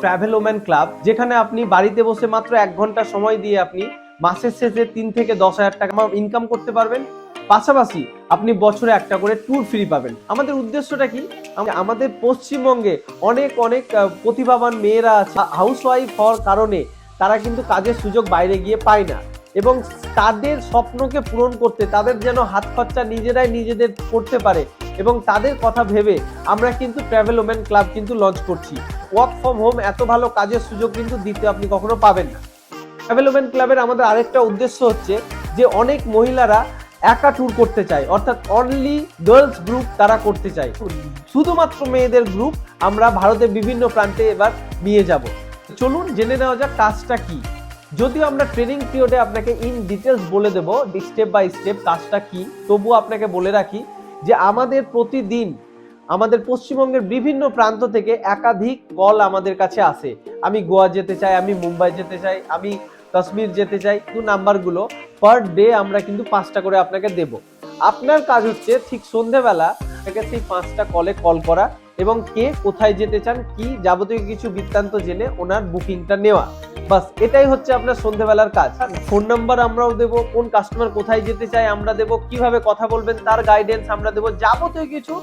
Travel woman club যেখানে আপনি বাড়িতে বসে মাত্র এক ঘণ্টা সময় দিয়ে আপনি মাসের শেষে তিন থেকে দশ হাজার টাকা ইনকাম করতে পারবেন। পাশাপাশি আপনি বছরে একটা করে ট্যুর ফ্রি পাবেন। আমাদের উদ্দেশ্যটা কি? আমাদের পশ্চিমবঙ্গে অনেক অনেক প্রতিভাবান মেয়েরা আছে। হাউস ওয়াইফ হওয়ার কারণে তারা কিন্তু কাজের সুযোগ বাইরে গিয়ে পায় না। এবং তাদের স্বপ্নকে পূরণ করতে, তাদের যেন হাত খরচা নিজেরাই নিজেদের করতে পারে এবং তাদের কথা ভেবে আমরা কিন্তু ট্রাভেল ওমেন ক্লাব কিন্তু লঞ্চ করছি। ওয়ার্ক ফ্রম হোম এত ভালো কাজের সুযোগ কিন্তু দিতে আপনি কখনো পাবেন না। ট্রাভেল ওমেন ক্লাবের আমাদের আরেকটা উদ্দেশ্য হচ্ছে যে অনেক মহিলারা একা ট্যুর করতে চায়, অর্থাৎ অনলি গার্লস গ্রুপ তারা করতে চায়। শুধুমাত্র মেয়েদের গ্রুপ আমরা ভারতের বিভিন্ন প্রান্তে এবার নিয়ে যাব। চলুন জেনে নেওয়া যাক কাজটা কি। যদিও আমরা ট্রেনিং পিরিয়ডে আপনাকে ইন ডিটেলস বলে দেবো স্টেপ বাই স্টেপ কাজটা কি, তবুও আপনাকে বলে রাখি যে আমাদের প্রতিদিন, আমাদের পশ্চিমবঙ্গের বিভিন্ন প্রান্ত থেকে একাধিক কল আমাদের কাছে আসে। আমি গোয়া যেতে চাই, আমি মুম্বাই যেতে চাই, আমি কাশ্মীর যেতে চাই কিন্তু নাম্বারগুলো পার ডে আমরা কিন্তু পাঁচটা করে আপনাকে দেব। আপনার কাজ হচ্ছে ঠিক সন্ধেবেলা আপনাকে সেই পাঁচটা কলে কল করা। এবং কে কোথায় যেতে চান, কি যাবতীয় কিছু বৃত্তান্ত জেনে ওনার বুকিংটা নেওয়া। বাস, এটাই হচ্ছে আপনার সন্ধেবেলার কাজ। ফোন নাম্বার আমরাও দেব, কোন কাস্টমার কোথায় যেতে চায় আমরা দেব, কীভাবে কথা বলবেন, তার গাইডেন্স আমরা দেব, যাবতীয় কিছু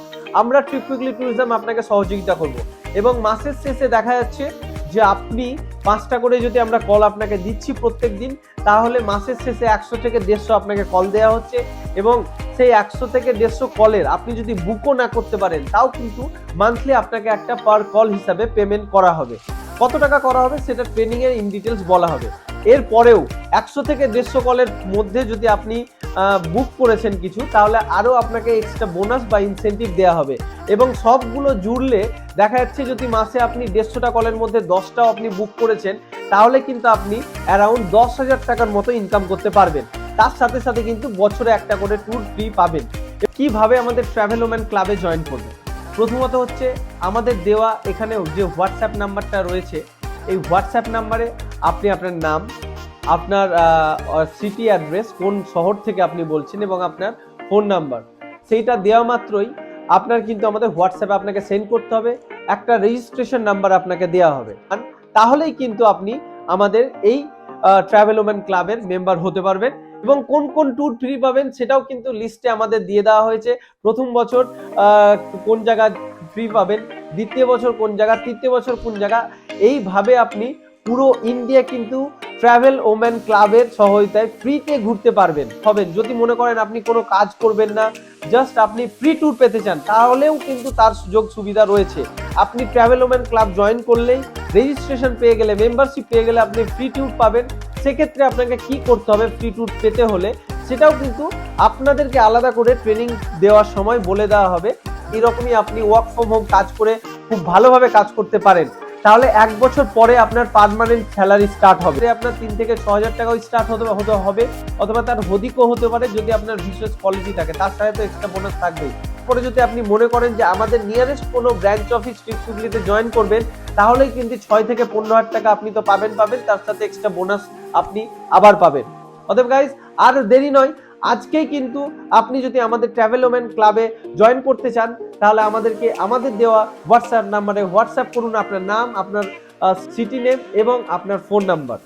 আমরা ট্রিপিকলি ট্যুরিজম আপনাকে সহযোগিতা করব। এবং মাসের শেষে দেখা যাচ্ছে যে আপনি পাঁচটা করে যদি আমরা কল আপনাকে দিচ্ছি প্রত্যেক দিন তাহলে মাসের শেষে একশো থেকে দেড়শো আপনাকে কল দেওয়া হচ্ছে এবং সেই একশো থেকে দেড়শো কলের আপনি যদি বুকও না করতে পারেন, তাও কিন্তু মান্থলি আপনাকে একটা পার কল হিসাবে পেমেন্ট করা হবে। কত টাকা করা হবে সেটা ট্রেনিংয়ের ইন ডিটেলস বলা হবে। এরপরেও একশো থেকে দেড়শো কলের মধ্যে যদি আপনি বুক করেছেন কিছু, তাহলে আরও আপনাকে এক্সট্রা বোনাস বা ইনসেন্টিভ দেওয়া হবে। এবং সবগুলো জুড়লে দেখা যাচ্ছে যদি মাসে আপনি দেড়শোটা কলের মধ্যে দশটাও আপনি বুক করেছেন, তাহলে কিন্তু আপনি অ্যারাউন্ড দশ হাজার টাকার মতো ইনকাম করতে পারবেন। তার সাথে সাথে কিন্তু বছরে একটা করে ট্যুর ফ্রি পাবেন। কীভাবে আমাদের ট্রাভেল ওম্যান ক্লাবে জয়েন করবেন প্রথমত হচ্ছে আমাদের দেওয়া এখানে যে হোয়াটসঅ্যাপ নাম্বারটা রয়েছে, এই হোয়াটসঅ্যাপ নাম্বারে আপনি আপনার নাম, আপনার সিটি অ্যাড্রেস কোন শহর থেকে আপনি বলছেন এবং আপনার ফোন নাম্বার সেইটা দেওয়া মাত্রই আপনার কিন্তু আমাদের হোয়াটসঅ্যাপে আপনাকে সেন্ড করতে হবে, একটা রেজিস্ট্রেশন নাম্বার আপনাকে দেওয়া হবে। তাহলেই কিন্তু আপনি আমাদের এই ট্রাভেল ওম্যান ক্লাবের মেম্বার হতে পারবেন। এবং কোন কোন ট্যুর ফ্রি পাবেন সেটাও কিন্তু লিস্টে আমাদের দিয়ে দেওয়া হয়েছে। প্রথম বছর কোন জায়গা ফ্রি পাবেন, দ্বিতীয় বছর কোন জায়গা, তৃতীয় বছর কোন জায়গা, এইভাবে আপনি পুরো ইন্ডিয়া কিন্তু ট্রাভেল ওম্যান ক্লাবের সহায়তায় ফ্রিতে ঘুরতে পারবেন, হবেন। যদি মনে করেন আপনি কোনো কাজ করবেন না জাস্ট আপনি ফ্রি ট্যুর পেতে চান, তাহলেও কিন্তু তার সুযোগ সুবিধা রয়েছে। আপনি ট্রাভেল ওম্যান ক্লাব জয়েন করলেই রেজিস্ট্রেশন পেয়ে গেলে মেম্বারশিপ পেয়ে গেলে আপনি ফ্রি ট্যুর পাবেন। সেক্ষেত্রে আপনাকে কি করতে হবে ফ্রি ট্যুর পেতে হলে সেটাও কিন্তু আপনাদেরকে আলাদা করে ট্রেনিং দেওয়ার সময় বলে দেওয়া হবে। এরকমই আপনি ওয়ার্ক ফ্রম হোম কাজ করে খুব ভালোভাবে কাজ করতে পারেন। তাহলে এক বছর পরে আপনার পার্মানেন্ট স্যালারি স্টার্ট হবে। আপনার তিন থেকে ছ হাজার টাকাও স্টার্ট হতে হতে হবে, অথবা তার হদিকও হতে পারে যদি আপনার বিশেষ কোয়ালিটি থাকে, তার সাথে তো এক্সট্রা বোনাস থাকবেই। পরে যদি আপনি মনে করেন যে আমাদের নিয়ারেস্ট কোনো ব্রাঞ্চ অফিস ট্রিপগুলিতে জয়েন করবেন, তাহলেই কিন্তু ছয় থেকে পনেরো হাজার টাকা আপনি তো পাবেন পাবেন, তার সাথে এক্সট্রা বোনাস আপনি আবার পাবেন। অতএব গাইজ আর দেরি নয়, আজকেই কিন্তু আপনি যদি আমাদের ট্রাভেল ওম্যান ক্লাবে জয়েন করতে চান, তাহলে আমাদেরকে আমাদের দেওয়া হোয়াটসঅ্যাপ নাম্বারে হোয়াটসঅ্যাপ করুন, আপনার নাম, আপনার সিটি নেম এবং আপনার ফোন নাম্বার